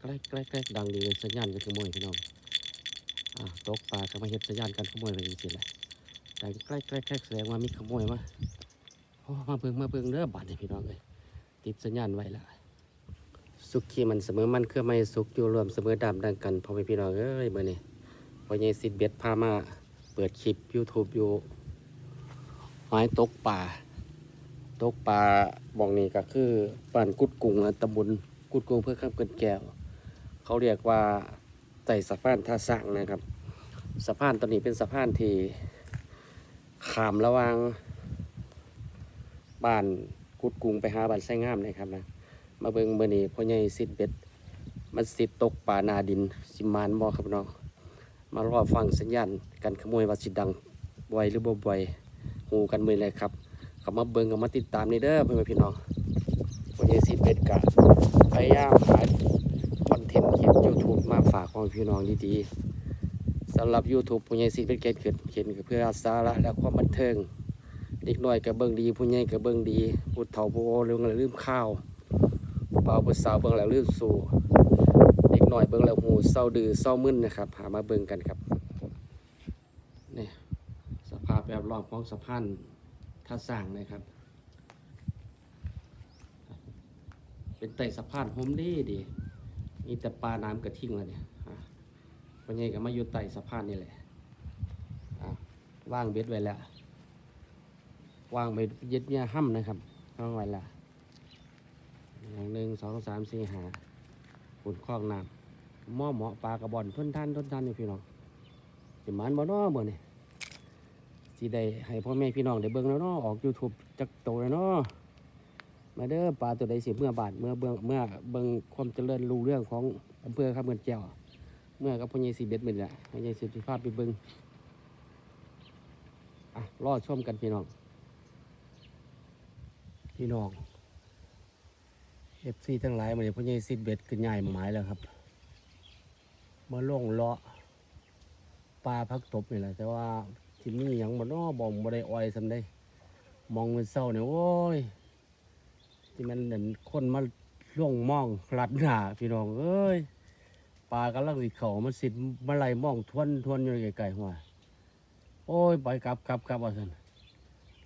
ใกล้ใกล้ใกล้ดังดีเลยสัญญาณกันขโมยพี่น้องอ่าตกปลาก็มาเห็นสัญญาณกันขโมยไปจริงๆเลยแต่ใกล้ใกล้ใกล้แสดงว่ามีขโมยมาโอ้มาเบิ่งมาเบิ่งเด้อบาดนี่พี่น้องเลยติดสัญญาณไว้ล้วสุขีมันเสมอมันเครื่อไม่สุกอยู่รวมเสมอดำดังกันพอแม่พี่น้องเอ้ยเมื่อนี้พอใหญ่สิทธิ์เบ็ดพามาเปิดคลิป YouTube อยู่หมายตกป่าตกปลาบองนี้ก็คือบ้านกุดกุงนะตำบลกุดกุงเพื่อข้ามเกินแก้ว เขาเรียกว่าไต่สะพานท่าสร้างนะครับสะพานตัวนี้เป็นสะพานที่ขามระว่างบ้านกุดกุงไปหาบ้านไส้งามนะครับนะมาเบิงเบอร์นี้พ่อใหญ่สิทธิ์เบ็ดมันสิตกป่านาดินสิมานบ่ครับน้องมารอฟังสัญญาณการขโมยว่าสิดังบ่อยหรือบ่บ่อยหูกันมือเลยครับเขามาเบิงเข้ามาติดตามนี่เด้อเพื่อนพี่น้องวันนี้สิเป็ดกะพยายามหา เทนคลิปยูทูบมาฝากของพี่น้องดีๆสำหรับ YouTube ผู้ใหญ่สิเป็ดเกิดขึ้นเขียนก็เพื่อสาระและความบันเทิงเด็กน้อยก็เบิ่งดี ผู้ใหญ่ก็เบิ่งดีผู้เฒ่าผู้โอเรื่องแล้วลืมข้าวผู้บ่าวผู้สาวเบิ่งแล้วลืมสู่เด็กน้อยเบิ่งแล้วหูเศร้าดื้อเศร้ามึนนะครับ หามาเบิ่งกันครับนี่สภาพแวดล้อมของสะพานท่าสร้างนะครับเป็นไต่สะพานโฮมดีดี มีแต่ปลาน้ำกระทิ่งแล้วเนี่ยวันนี้ก็มาอยู่ไต่สะพานนี่แหละว่างเบ็ดไว้แล้วว่างไปยึดเนี่ยห้ำนะครับว่างไว้แล้วอย่างหนึ่งสองสามสี่หาขุนคลองน้ำหม้อเหมาะปลากระบอนทุนท่านทุนท่านนี่พี่น้องสิมันบ่เน้อบ่เนี่ยสิได้ให้พ่อแม่พี่น้องได้เบิ่งแล้วเนาะออก YouTube จักโตแล้วเนาะ มาเด้อปลาตัวใดสิเมื่อบาทเมื่อเบิ่งเมื่อเบิ่งความเจริญรู้เรื่องของอำเภอข้ามเมืองแก้วเมื่อกับพ่อใหญ่สิเบ็ดมือนี้ล่ะพ่อใหญ่สิสิพาไปเบิ่งอะรอชมกันพี่น้อง พี่น้อง FC ทั้งหลายมื้อนี้พ่อใหญ่สิเบ็ดขึ้นใหญ่หมายแล้วครับมาล่งเลาะปลาพักตบนี่แหละแต่ว่าที่นี่ยังบ่เนอบ่บ่ได้อ้อยสำได้มองมันเศร้าเนี่ยโอ้ย ที่มันเหมือนคนมาล่วงมองลัดหน้าพี่น้องเอ้ยปลากำลังสิเขามันสิมาไล่มองทวนทวนอยู่ไกลๆหัวโอ้ยไปกลับกลับกลับว่าซั่น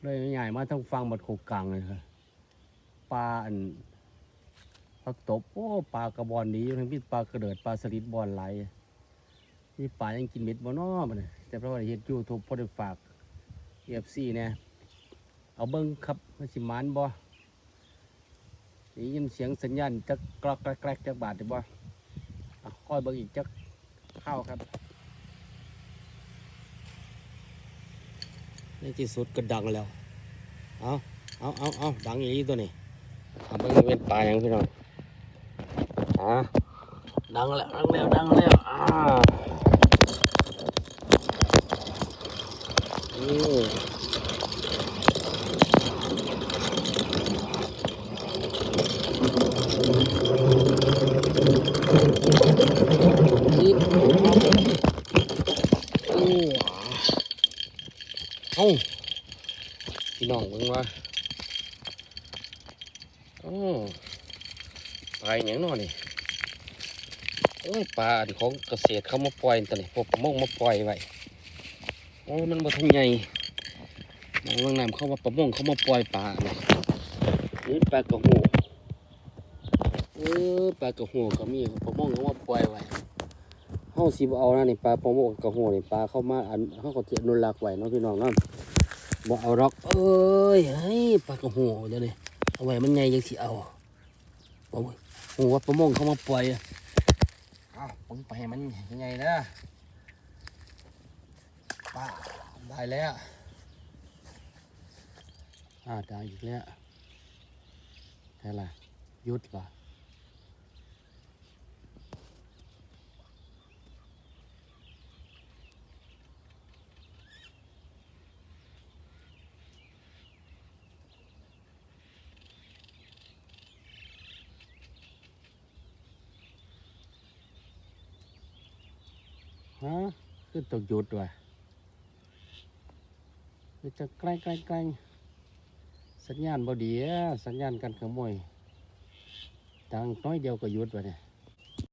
เลยใหญ่มาทั้งฟังบัดโคกกลางเลยครับปลาอันพักตบโอ้ปลากระบอนดีอยู่ทั้งพี่ปลากระเดิดปลาสลิดบอนไหลนี่ปลายังกินเม็ดบ่นอมันยแต่เพราะว่าเฮ็ดยูทูบพอได้ฝากเอฟซีเนี่ยเอาเบิ้งครับมันสิมานบ่ ได้ยินเสียงสัญญาณจักกรอกแกรกจักบาทได้บ่อะค่อยเบิ้งอีกจักเข้าครับ ในที่สุดก็ดังแล้ว เอาเอาเอาเอาดังอย่างนี้ตัวนี้เอาเบิ้งเป็นปลาอย่างพี่น้องอะดังแล้ว ดังแล้ว ดังแล้ว อ่านี่ เอ้าพี่น้องมึงว่าโอ้ปลาอย่างน้อนี่โอ้ยปลาของเกษตรเขามาปล่อยตัวนี้พวกประมงมาปล่อยไว้โอ้มันบ่ทันใหญ่มองเรื่องน้ำเข้าว่าประมงเขามาปล่อยปลาเนี่ยนี่ปลากระหูเออปลากระหูก็มีประมงเขามาปล่อยไว้ เฮาสิบ่เอานะนี่ปลาประมงกระหูนี่ปลาเข้ามาอันเฮาก็สิอนุรักษ์ไว้เนาะพี่น้องเนาะบ่เอาหรอกเอ้ยเฮ้ยปลากระหูเดี๋ยวนี้เอาไว้มันใหญ่ยังสิเอาโอ้ยหูว่าประมงเข้ามาปล่อยอะเอ้าวปึงไปให้มันใหญ่นะป้าได้แล้วอ่าได้อีกแล้วใช่ละยุดป่ะ ฮะคือตกหยุดว่ะคือจะใกล้ใกล้ใกล้สัญญาณบอดีสัญญาณการขโมยดังน้อยเดียวก็หยุดว่ะเนี่ย